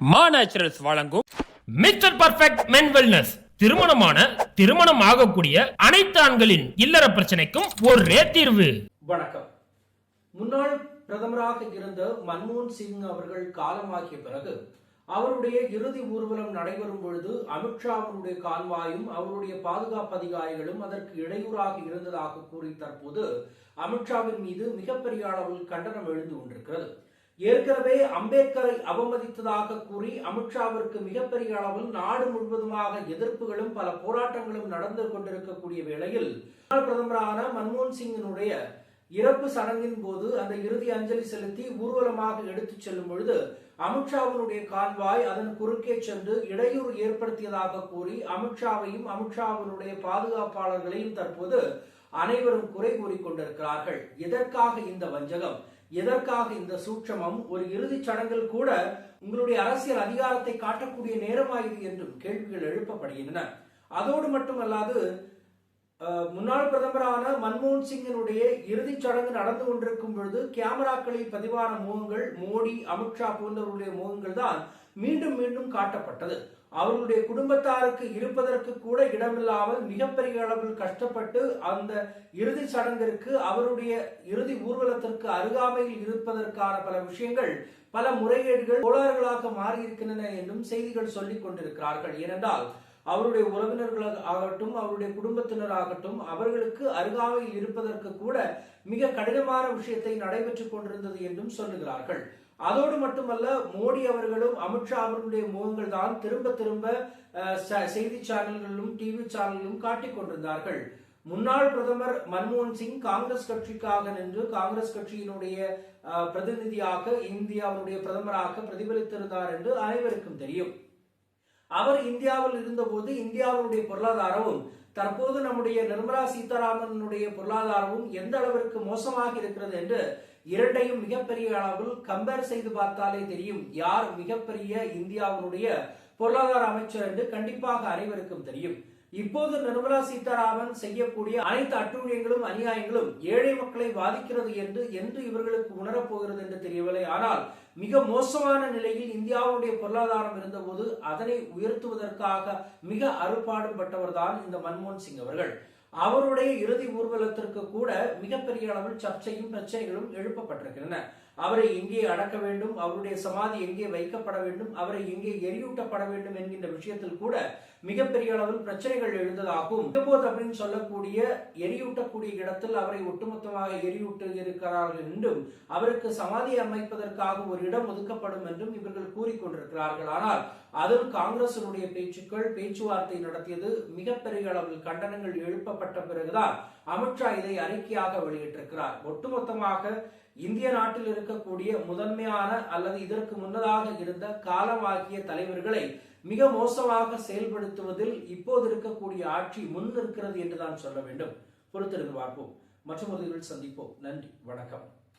மா நேச்சுரல்ஸ் வழங்கும் mister perfect மென் wellness திருமணமான திருமணம் ஆகக்கூடிய அனைத்து ஆண்களின் இல்லற பிரச்சனைக்கும் ஒரே தீர்வு. வணக்கம். முன்னாள் பிரதமராக இருந்த மன்மோகன் சிங் அவர்கள் காலமாகிய பிறகு அவருடைய இறுதி ஊர்வலம் நடைபெறும் பொழுது அமித்ஷாவினுடைய கால்வாயும் அவருடைய பாதுகாப்பு அதிகாரிகளும் அதற்கு இடையூறாக இருந்ததாக கூறி தற்போது அமித்ஷாவின் மீது மிகப்பெரிய அளவில் கண்டனம் எழுந்து கொண்டிருக்கிறது. ஏற்கனவே அம்பேத்கரை அவமதித்ததாக கூறி அமித்ஷாவிற்கு மிகப்பெரிய அளவில் நாடு முழுவதுமாக எதிர்ப்புகளும் பல போராட்டங்களும் நடந்து கொண்டிருக்கக்கூடிய வேளையில் முன்னாள் பிரதமரான மன்மோகன் சிங்கினுடைய இறப்பு சடங்கின் போது அந்த இறுதி அஞ்சலி செலுத்தி ஊர்வலமாக எடுத்துச் செல்லும் பொழுது அமித்ஷாவினுடைய கால்வாய் அதன் குறுக்கே சென்று இடையூறு ஏற்படுத்தியதாக கூறி அமித்ஷாவையும் அமித்ஷாவினுடைய பாதுகாப்பாளர்களையும் தற்போது அனைவரும் குறை கூறிக்கொண்டிருக்கிறார்கள் எதற்காக இந்த வஞ்சகம்? எதற்காக இந்த சூட்சமம்? ஒரு இறுதிச் சடங்கில் கூட உங்களுடைய அரசியல் அதிகாரத்தை காட்டக்கூடிய நேரமாயுது என்றும் கேள்விகள் எழுப்பப்படுகின்றன. அதோடு மட்டுமல்லாது முன்னாள் பிரதமரான மன்மோகன் சிங்கினுடைய இறுதிச் சடங்கு நடந்து கொண்டிருக்கும் பொழுது கேமராக்களில் பதிவான முகங்கள் மோடி அமித்ஷா போன்றவருடைய முகங்கள் தான் மீண்டும் மீண்டும் காட்டப்பட்டது. அவர்களுடைய குடும்பத்தாருக்கு இருப்பதற்கு கூட இடமில்லாமல் மிகப்பெரிய அளவில் கஷ்டப்பட்டு அந்த இறுதி சடங்கிற்கு அவருடைய இறுதி ஊர்வலத்திற்கு அருகாமையில் இருப்பதற்கான பல விஷயங்கள் பல முறைகேடுகள் கோளாறுகளாக மாறியிருக்கின்றன என்றும் செய்திகள் சொல்லிக் கொண்டிருக்கிறார்கள். ஏனென்றால் அவருடைய உறவினர்கள் ஆகட்டும் அவருடைய குடும்பத்தினர் ஆகட்டும் அவர்களுக்கு அருகாமையில் இருப்பதற்கு கூட மிக கடினமான விஷயத்தை நடைபெற்றுக் கொண்டிருந்தது என்றும் சொல்லுகிறார்கள். அதோடு மட்டுமல்ல மோடி அவர்களும் அமித்ஷா அவர்களுடைய முகங்கள் தான் திரும்ப திரும்ப செய்தி சேனல்களிலும் டிவி சேனல்களிலும் காட்டிக் கொண்டிருந்தார்கள். முன்னாள் பிரதமர் மன்மோகன் சிங் காங்கிரஸ் கட்சிக்காக நின்று காங்கிரஸ் கட்சியினுடைய பிரதிநிதியாக இந்தியாவுடைய பிரதமராக பிரதிபலித்திருந்தார் என்று அனைவருக்கும் தெரியும். அவர் இந்தியாவில் இருந்தபோது இந்தியாவுடைய பொருளாதாரமும் தற்போது நம்முடைய நிர்மலா சீதாராமனுடைய பொருளாதாரமும் எந்த அளவிற்கு மோசமாக இருக்கிறது என்று இரண்டையும் மிகப்பெரிய அளவில் கம்பேர் செய்து பார்த்தாலே தெரியும். யார் மிகப்பெரிய இந்தியாவினுடைய பொருளாதார அமைச்சர் என்று கண்டிப்பாக அனைவருக்கும் தெரியும். இப்போது நிர்மலா சீதாராமன் செய்யக்கூடிய அனைத்து அட்டூழியங்களும் அநியாயங்களும் ஏழை மக்களை பாதிக்கிறது என்று என்று இவர்களுக்கு உணரப் போகிறது என்று தெரியவில்லை. ஆனால் மிக மோசமான நிலையில் இந்தியாவுடைய பொருளாதாரம் இருந்தபோது அதனை உயர்த்துவதற்காக மிக அறுபாடுபட்டவர் தான் இந்த மன்மோகன் சிங் அவர்கள். அவருடைய இறுதி ஊர்வலத்திற்கு கூட மிகப்பெரிய அளவில் சர்ச்சையும் பிரச்சனைகளும் எழுப்பப்பட்டிருக்கின்றன. அவரை எங்கே அடக்க வேண்டும் அவருடைய சமாதி எங்கே வைக்கப்பட வேண்டும் அவரை எங்கே எரியூட்டப்பட வேண்டும் என்கின்ற விஷயத்தில் கூட மிகப்பெரிய அளவில் பிரச்சனைகள் எழுந்ததாகும். இப்போது அப்படின்னு சொல்லக்கூடிய எரியூட்டக்கூடிய இடத்தில் அவரை ஒட்டுமொத்தமாக எரியூட்டு இருக்கிறார்கள் என்றும் அவருக்கு சமாதி அமைப்பதற்காக ஒரு இடம் ஒதுக்கப்படும் என்றும் இவர்கள் கூறிக்கொண்டிருக்கிறார்கள். ஆனால் அதில் காங்கிரசினுடைய பேச்சுக்கள் பேச்சுவார்த்தை நடத்தியது மிகப்பெரிய அளவில் கண்டனங்கள் எழுப்பப்பட்ட பிறகுதான் அமித்ஷா இதை அறிக்கையாக வெளியிட்டிருக்கிறார். ஒட்டுமொத்தமாக இந்திய நாட்டில் இருக்கக்கூடிய முதன்மையான அல்லது இதற்கு முன்னதாக இருந்த காலமாகிய தலைவர்களை மிக மோசமாக செயல்படுத்துவதில் இப்போது இருக்கக்கூடிய ஆட்சி முன் நிற்கிறது என்றுதான் சொல்ல வேண்டும். பொறுத்திருந்து பார்ப்போம். மற்றும் சந்திப்போம். நன்றி. வணக்கம்.